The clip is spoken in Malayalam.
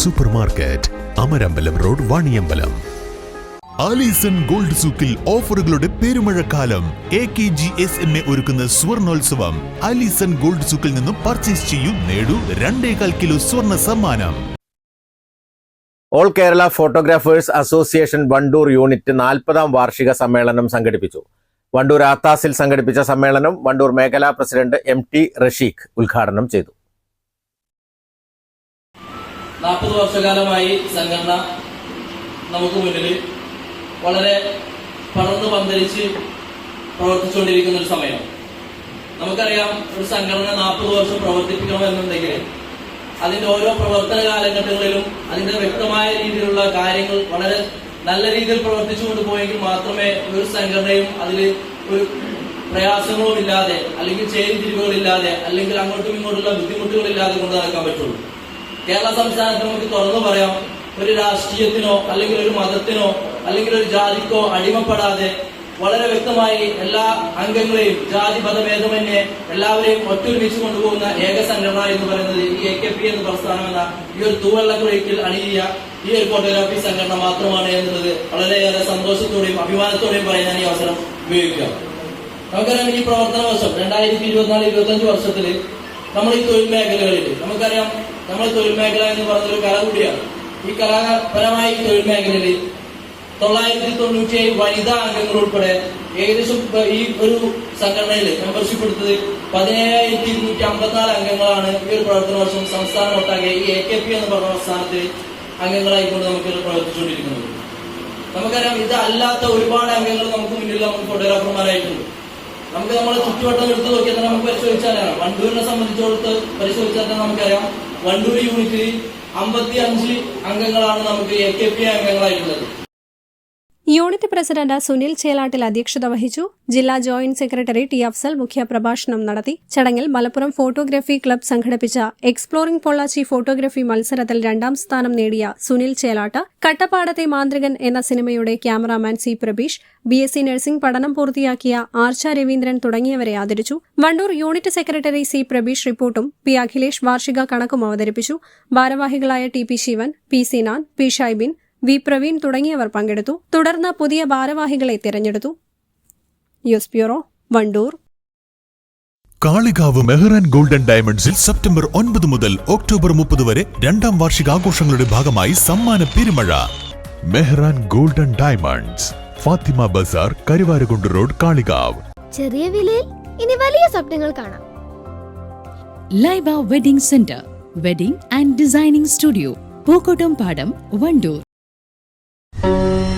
Super market Amarambalam road Vaniyambalam. Alison gold സൂക്കിൽ ഓഫറുകളുടെ പെരുമഴക്കാലം. A K G S M A ഒരുക്കുന്ന സ്വർണോത്സവം. ആലീസൺ ഗോൾഡ് സൂക്കിൽ നിന്നും പർച്ചേസ് ചെയ്യൂ നേടൂ രണ്ടേകാൽ കിലോ സ്വർണ സമ്മാനം. All Kerala photographers association Wandoor unit നാൽപ്പതാം വാർഷിക സമ്മേളനം സംഘടിപ്പിച്ചു. വണ്ടൂർ ആത്താസിൽ സംഘടിപ്പിച്ച സമ്മേളനം വണ്ടൂർ മേഖലാ പ്രസിഡന്റ് എം ടി റഷീഖ് ഉദ്ഘാടനം ചെയ്തു. നാൽപ്പത് വർഷകാലമായി സംഘടന നമുക്ക് മുന്നിൽ വളരെ പടർന്നു പന്തലിച്ച് പ്രവർത്തിച്ചുകൊണ്ടിരിക്കുന്ന ഒരു സമയം. നമുക്കറിയാം ഒരു സംഘടന നാൽപ്പത് വർഷം പ്രവർത്തിപ്പിക്കണമെന്നുണ്ടെങ്കിൽ അതിന്റെ ഓരോ പ്രവർത്തന കാലഘട്ടങ്ങളിലും അതിന്റെ വ്യക്തമായ രീതിയിലുള്ള കാര്യങ്ങൾ വളരെ നല്ല രീതിയിൽ പ്രവർത്തിച്ചുകൊണ്ട് പോയെങ്കിൽ മാത്രമേ ഒരു സംഘടനയും അതിൽ ഒരു പ്രയാസങ്ങളും ഇല്ലാതെ അല്ലെങ്കിൽ ചേരിതിരിവുകളില്ലാതെ അല്ലെങ്കിൽ അങ്ങോട്ടും ഇങ്ങോട്ടുള്ള ബുദ്ധിമുട്ടുകളില്ലാതെ കൊണ്ട് നടക്കാൻ പറ്റുള്ളൂ. കേരള സംസ്ഥാനത്ത് നമുക്ക് തുറന്നു പറയാം. ഒരു രാഷ്ട്രീയത്തിനോ അല്ലെങ്കിൽ ഒരു മതത്തിനോ അല്ലെങ്കിൽ ഒരു ജാതിക്കോ അടിമപ്പെടാതെ വളരെ വ്യക്തമായി എല്ലാ അംഗങ്ങളെയും ജാതി മതഭേദമന്യേ എല്ലാവരെയും ഒറ്റൊരുമിച്ച് കൊണ്ടുപോകുന്ന ഏക സംഘടന എന്ന് പറയുന്നത് ഈ എ കെ പി എന്ന പ്രസ്ഥാനം എന്ന ഈ ഒരു തൂവെള്ളക്കുഴയ്ക്കിൽ അണിയിയ ഈ ഒരു ഫോട്ടോഗ്രാഫി സംഘടന മാത്രമാണ് എന്നുള്ളത് വളരെയേറെ സന്തോഷത്തോടെയും അഭിമാനത്തോടെയും പറയാൻ ഈ അവസരം ഉപയോഗിക്കുക. നമുക്കറിയാം ഈ പ്രവർത്തന വർഷം രണ്ടായിരത്തി ഇരുപത്തിനാല് ഇരുപത്തി അഞ്ച് വർഷത്തിൽ നമ്മൾ ഈ തൊഴിൽ മേഖലകളിൽ നമുക്കറിയാം നമ്മൾ തൊഴിൽ മേഖല എന്ന് പറഞ്ഞൊരു കല കൂടിയാണ് ഈ കലാപരമായ ഈ തൊഴിൽ മേഖലയിൽ തൊള്ളായിരത്തി തൊണ്ണൂറ്റി ഏഴ് വനിതാ അംഗങ്ങൾ ഉൾപ്പെടെ ഏകദേശം ഈ ഒരു സംഘടനയിൽ മെമ്പർഷിപ്പ് എടുത്തത് പതിനേഴായിരത്തി ഇരുന്നൂറ്റി അമ്പത്തിനാല് അംഗങ്ങളാണ് ഈ ഒരു പ്രവർത്തന വർഷം സംസ്ഥാനം ഒട്ടാകെ ഈ എ കെ പി എന്ന് പറഞ്ഞ സ്ഥാനത്ത് അംഗങ്ങളായിക്കൊണ്ട് നമുക്ക് പ്രവർത്തിച്ചുകൊണ്ടിരിക്കുന്നത്. നമുക്കറിയാം ഇതല്ലാത്ത ഒരുപാട് അംഗങ്ങൾ നമുക്ക് മുന്നിൽ നമുക്ക് ഫോട്ടോഗ്രാഫർമാരായിട്ടുണ്ട് നമുക്ക് നമ്മൾ ചുറ്റുവട്ടം എടുത്ത് നോക്കിയാൽ തന്നെ നമുക്ക് പരിശോധിച്ചാലും വണ്ടൂരിനെ സംബന്ധിച്ചിടത്ത് പരിശോധിച്ചാൽ തന്നെ നമുക്കറിയാം വണ്ടൂർ യൂണിറ്റിൽ അമ്പത്തി അഞ്ച് അംഗങ്ങളാണ് നമുക്ക് എ കെ പി അംഗങ്ങളായിട്ടുള്ളത്. യൂണിറ്റ് പ്രസിഡന്റ് സുനിൽ ചേലാട്ടിൽ അധ്യക്ഷത വഹിച്ചു. ജില്ലാ ജോയിന്റ് സെക്രട്ടറി ടി അഫ്സൽ മുഖ്യപ്രഭാഷണം നടത്തി. ചടങ്ങിൽ മലപ്പുറം ഫോട്ടോഗ്രാഫി ക്ലബ് സംഘടിപ്പിച്ച എക്സ്പ്ലോറിംഗ് പൊള്ളാച്ചി ഫോട്ടോഗ്രാഫി മത്സരത്തിൽ രണ്ടാം സ്ഥാനം നേടിയ സുനിൽ ചേലാട്ട് കട്ടപ്പാടത്തെ മാന്ത്രികൻ എന്ന സിനിമയുടെ cameraman C Prabeesh B S C nursing പഠനം പൂർത്തിയാക്കിയ ആർച്ച രവീന്ദ്രൻ തുടങ്ങിയവരെ ആദരിച്ചു. Wandoor unit secretary C Prabeesh റിപ്പോർട്ടും പി അഖിലേഷ് വാർഷിക കണക്കും അവതരിപ്പിച്ചു. ഭാരവാഹികളായ T P Sivan P Sinan P Shaibin V Praveen തുടങ്ങിയവർ പങ്കെടുത്തു. തുടർന്ന് പുതിയ ഭാരവാഹികളെ തിരഞ്ഞെടുത്തു. News bureau Wandoor. Kalikavu Mehran golden ഡയമണ്ട്സിൽ സെപ്റ്റംബർ ഒൻപത് മുതൽ ഒക്ടോബർ മുപ്പത് വരെ രണ്ടാം വാർഷികാഘോഷങ്ങളുടെ ഭാഗമായി സമ്മാന പെരുമഴ. Mehran golden diamonds Fathima Bazar Karuvarakundu road Kalikavu. ചെറിയ വിലയിൽ ഇനി വലിയ സ്വപ്നങ്ങൾ കാണാം. Laiba wedding centre wedding and designing studio Pookkottumpadam Wandoor. Thank you.